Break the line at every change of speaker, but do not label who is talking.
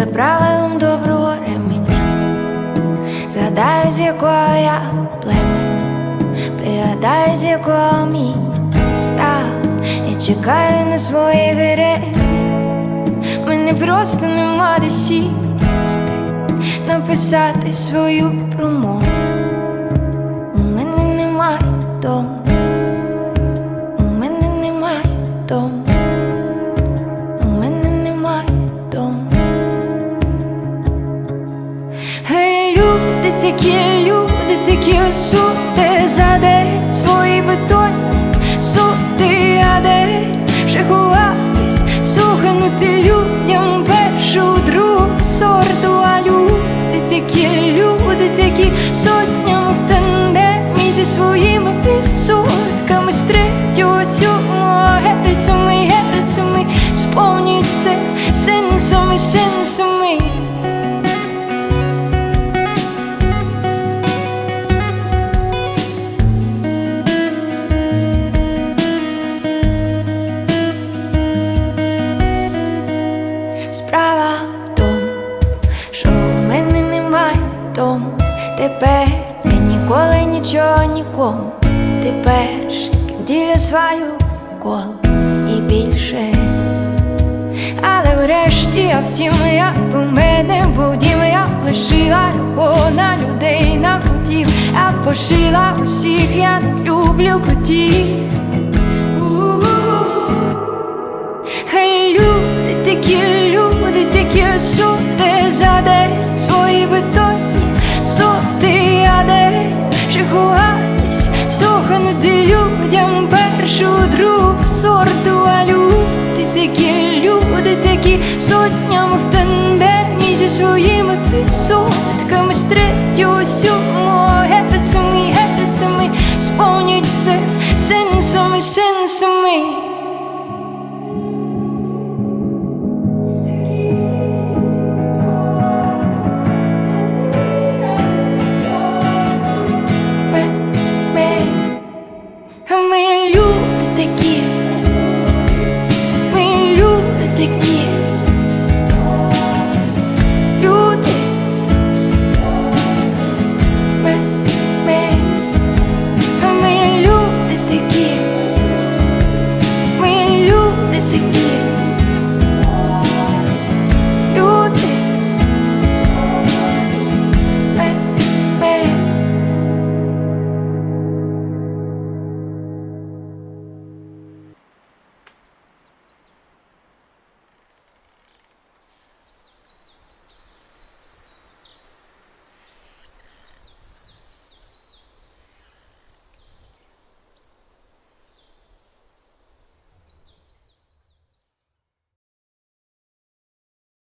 за правилом доброго ременя. Згадаю, з якого я племені, пригадаю, з якого міста Я чекаю на свої героїв Мене просто нема де сісти, написати свою промову. Такі, люди такі сути за день свої бетонні сути, а де ще ховатись, суханути людям першу другу сорту, а люди такі, люди такі сотнями в тандемі зі своїми відсотками з третього сьомого герцями, герцями сповнюють все сенсами, сенсами. Справа в тому, що у мене немає дому. Тепер я ніколи нічого нікому. Ти перший діля свою коло і більше. Але врешті, а втім, я у мене був дім, я лишила його на людей, на котів, я пошила усіх, я не люблю котів. Хай люди такі, людям першу другу сорту, а люди такі, люди такі. Сотням в тандемі зі своїми відсотками з третього сьомого